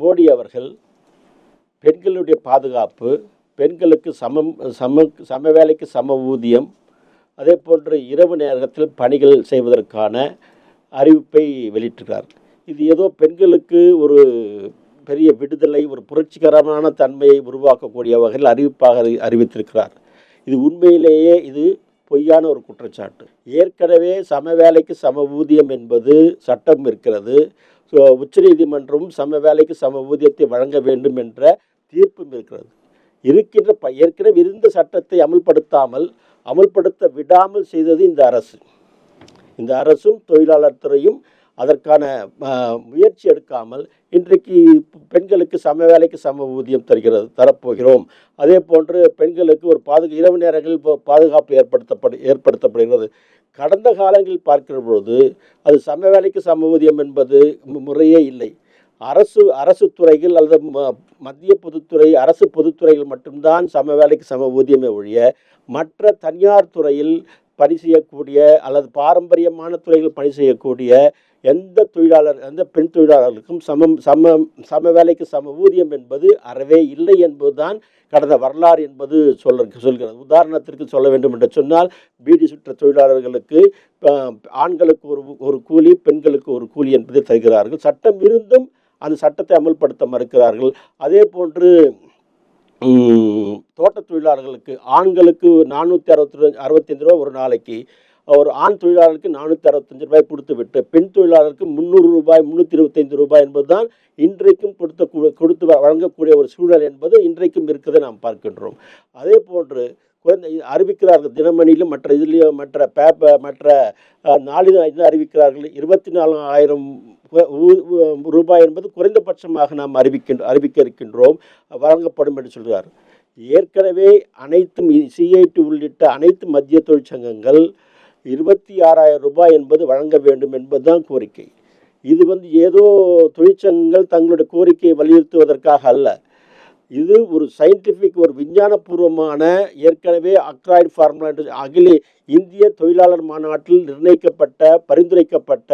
மோடி அவர்கள் பெண்களுடைய பாதுகாப்பு பெண்களுக்கு சமம் சம சம வேலைக்கு சம ஊதியம் அதே போன்று இரவு நேரத்தில் பணிகள் செய்வதற்கான அறிவிப்பை வெளியிட்டிருக்கிறார். இது ஏதோ பெண்களுக்கு ஒரு பெரிய விடுதலை ஒரு புரட்சிகரமான தன்மையை உருவாக்கக்கூடிய வகையில் அறிவிப்பாக அறிவித்திருக்கிறார். இது உண்மையிலேயே இது பொய்யான ஒரு குற்றச்சாட்டு. ஏற்கனவே சம வேலைக்கு சம ஊதியம் என்பது சட்டம் இருக்கிறது. ஸோ உச்சநீதிமன்றம் சம வேலைக்கு சம ஊதியத்தை வழங்க வேண்டும் என்ற தீர்ப்பும் இருக்கிறது. இருக்கின்ற ப ஏற்கனவே இருந்த சட்டத்தை அமல்படுத்தாமல் அமல்படுத்த விடாமல் செய்தது இந்த அரசு. இந்த அரசும் தொழிலாளர் துறையும் அதற்கான முயற்சி எடுக்காமல் இன்றைக்கு பெண்களுக்கு சம வேலைக்கு சம ஊதியம் தருகிறது தரப்போகிறோம். அதே போன்று பெண்களுக்கு ஒரு பாதுகா இரவு நேரங்களில் பாதுகாப்பு ஏற்படுத்தப்படு ஏற்படுத்தப்படுகிறது. கடந்த காலங்களில் பார்க்கிற பொழுது அது சம வேலைக்கு சம ஊதியம் என்பது முறையே இல்லை. அரசு அரசு துறைகள் அல்லது ம- மத்திய பொதுத்துறை அரசு பொதுத்துறைகள் மட்டும்தான் சம வேலைக்கு சம ஊதியமே ஒழிய மற்ற தனியார் துறையில் பணி செய்யக்கூடிய அல்லது பாரம்பரியமான துறையில் பணி செய்யக்கூடிய எந்த தொழிலாளர் எந்த பெண் தொழிலாளர்களுக்கும் சமம் சம சம வேலைக்கு சம ஊதியம் என்பது அறவே இல்லை என்பதுதான் கடந்த வரலாறு என்பது சொல்ல சொல்கிறது. உதாரணத்திற்கு சொல்ல வேண்டும் என்று சொன்னால் பீடி சுற்ற தொழிலாளர்களுக்கு ஆண்களுக்கு ஒரு ஒரு கூலி பெண்களுக்கு ஒரு கூலி என்பதை தருகிறார்கள். சட்டம் இருந்தும் அந்த சட்டத்தை அமல்படுத்த மறுக்கிறார்கள். அதே போன்று தோட்ட தோட்டத் தொழிலாளர்களுக்கு ஆண்களுக்கு நானூற்றி அறுபத்தி அறுபத்தஞ்சு ரூபா ஒரு நாளைக்கு ஒரு ஆண் தொழிலாளருக்கு நானூற்றி அறுபத்தஞ்சு ரூபாய் கொடுத்து விட்டு பெண் தொழிலாளருக்கு முந்நூறு ரூபாய் முந்நூற்றி இருபத்தைந்து ரூபாய் என்பதுதான் இன்றைக்கும் கொடுத்த கொடுத்து வ- வழங்கக்கூடிய ஒரு சூழல் என்பது இன்றைக்கும் இருக்கிறதை நாம் பார்க்கின்றோம். அதே போன்று குறைந்த அறிவிக்கிறார்கள் தினமணியிலும் மற்ற இதுலேயும் மற்ற பேப்பர் மற்ற நாளிதழ் அறிவிக்கிறார்கள். இருபத்தி நாலாயிரம் ரூபாய் என்பது குறைந்தபட்சமாக நாம் அறிவிக்கின்ற அறிவிக்க இருக்கின்றோம் வழங்கப்படும் என்று சொல்கிறார் ஏற்கனவே அனைத்தும் சிஐடி உள்ளிட்ட அனைத்து மத்திய தொழிற்சங்கங்கள் இருபத்தி ஆறாயிரம் ரூபாய் என்பது வழங்க வேண்டும் என்பதுதான் கோரிக்கை. இது வந்து ஏதோ தொழிற்சங்கங்கள் தங்களுடைய கோரிக்கையை வலியுறுத்துவதற்காக அல்ல. இது ஒரு சயின்டிஃபிக் ஒரு விஞ்ஞானபூர்வமான ஏற்கனவே அக்ராய்டு ஃபார்முலா என்று அகில இந்திய தொழிலாளர் மாநாட்டில் நிர்ணயிக்கப்பட்ட பரிந்துரைக்கப்பட்ட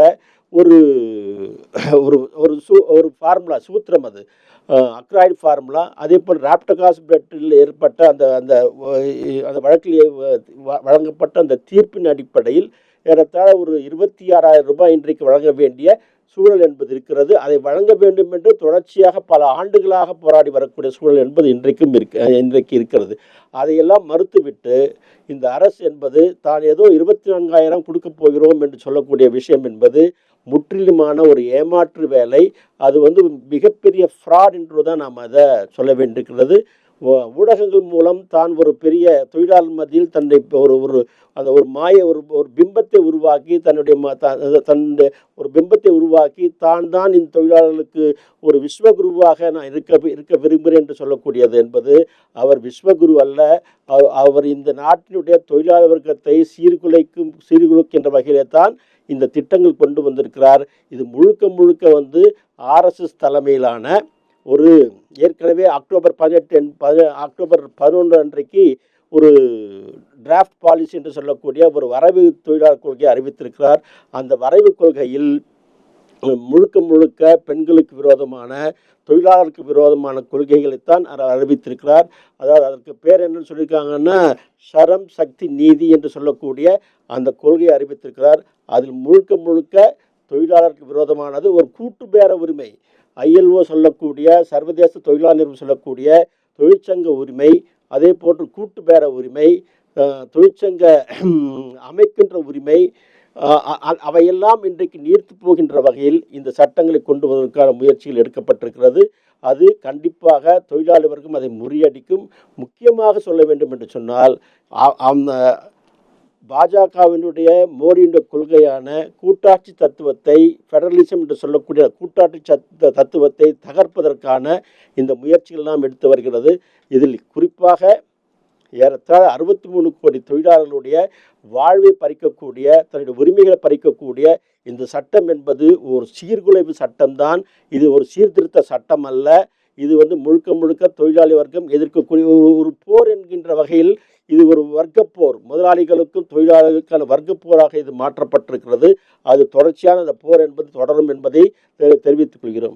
ஒரு ஒரு ஒரு சூ ஒரு ஃபார்முலா சூத்திரம் அது. அக்ராய்டு ஃபார்முலா அதே போல் ராப்டகாஸ் பெட்டில் ஏற்பட்ட அந்த அந்த அந்த வழக்கில் வழங்கப்பட்ட அந்த தீர்ப்பின் அடிப்படையில் ஏறத்தாழ ஒரு இருபத்தி ஆறாயிரம் ரூபாய் இன்றைக்கு வழங்க வேண்டிய சூழல் என்பது இருக்கிறது. அதை வழங்க வேண்டும் என்று தொடர்ச்சியாக பல ஆண்டுகளாக போராடி வரக்கூடிய சூழல் என்பது இன்றைக்கும் இருக்க இன்றைக்கு இருக்கிறது. அதையெல்லாம் மறுத்துவிட்டு இந்த அரசு என்பது தான் ஏதோ இருபத்தி நான்காயிரம் கொடுக்கப் போகிறோம் என்று சொல்லக்கூடிய விஷயம் என்பது முற்றிலுமான ஒரு ஏமாற்று வேலை. அது வந்து மிகப்பெரிய ஃப்ராட் என்று தான் நாம் அதை சொல்ல வேண்டியிருக்கிறது. ஊடகங்கள் மூலம் தான் ஒரு பெரிய தொழிலாளர் மத்தியில் தன்னை ஒரு ஒரு அந்த ஒரு மாய ஒரு ஒரு பிம்பத்தை உருவாக்கி தன்னுடைய ம- த- தன்னுடைய ஒரு பிம்பத்தை உருவாக்கி தான் தான் இந்த தொழிலாளர்களுக்கு ஒரு விஸ்வகுருவாக நான் இருக்க இருக்க விரும்புகிறேன் என்று சொல்லக்கூடியது என்பது அவர் விஸ்வகுரு அல்ல. அவ- அவர் இந்த நாட்டினுடைய தொழிலாளர் வர்க்கத்தை சீர்குலைக்கும் சீர்குலைக்கின்ற வகையிலே தான் இந்த திட்டங்கள் கொண்டு வந்திருக்கிறார். இது முழுக்க முழுக்க வந்து ஆர்எஸ்எஸ் தலைமையிலான ஒரு ஏற்கனவே அக்டோபர் பதினெட்டு பதி அக்டோபர் பதினொன்று அன்றைக்கு ஒரு டிராஃப்ட் பாலிசி என்று சொல்லக்கூடிய ஒரு வரைவு தொழிலாளர் கொள்கையை அறிவித்திருக்கிறார். அந்த வரைவு கொள்கையில் முழுக்க முழுக்க பெண்களுக்கு விரோதமான தொழிலாளருக்கு விரோதமான கொள்கைகளைத்தான் அவர் அறிவித்திருக்கிறார். அதாவது அதற்கு பேர் என்னன்னு சொல்லியிருக்காங்கன்னா சரம் சக்தி நீதி என்று சொல்லக்கூடிய அந்த கொள்கையை அறிவித்திருக்கிறார். அதில் முழுக்க முழுக்க தொழிலாளருக்கு விரோதமானது ஒரு கூட்டு பேர உரிமை. ஐஎல்ஓ சொல்லக்கூடிய சர்வதேச தொழிலாளர் சொல்லக்கூடிய தொழிற்சங்க உரிமை அதே போன்று கூட்டு பேர உரிமை தொழிற்சங்க அமைக்கின்ற உரிமை அ- அவையெல்லாம் இன்றைக்கு நீர்த்து போகின்ற வகையில் இந்த சட்டங்களை கொண்டு வருவதற்கான முயற்சிகள் எடுக்கப்பட்டிருக்கிறது. அது கண்டிப்பாக தொழிலாளி வர்க்கம் அதை முறியடிக்கும். முக்கியமாக சொல்ல வேண்டும் என்று சொன்னால் அந்த பாஜகவினுடைய மோடியுடைய கொள்கையான கூட்டாட்சி தத்துவத்தை ஃபெடரலிசம் என்று சொல்லக்கூடிய கூட்டாட்சி சத்த தத்துவத்தை தகர்ப்பதற்கான இந்த முயற்சிகள் எல்லாம் எடுத்து வருகிறது. இதில் குறிப்பாக ஏறத்தாழ அறுபத்தி மூணு கோடி தொழிலாளர்களுடைய வாழ்வை பறிக்கக்கூடிய தன்னுடைய உரிமைகளை பறிக்கக்கூடிய இந்த சட்டம் என்பது ஒரு சீர்குலைவு சட்டம்தான். இது ஒரு சீர்திருத்த சட்டம் அல்ல இது வந்து முழுக்க முழுக்க தொழிலாளி வர்க்கம் எதிர்க்கக்கூடிய ஒரு ஒரு போர் என்கின்ற வகையில் இது ஒரு வர்க்கப் போர் முதலாளிகளுக்கும் தொழிலாளர்களுக்கான வர்க்கப் போராக இது மாற்றப்பட்டிருக்கிறது. அது தொடர்ச்சியான அந்த போர் என்பது தொடரும் என்பதை தெ- தெரிவித்துக் கொள்கிறோம்.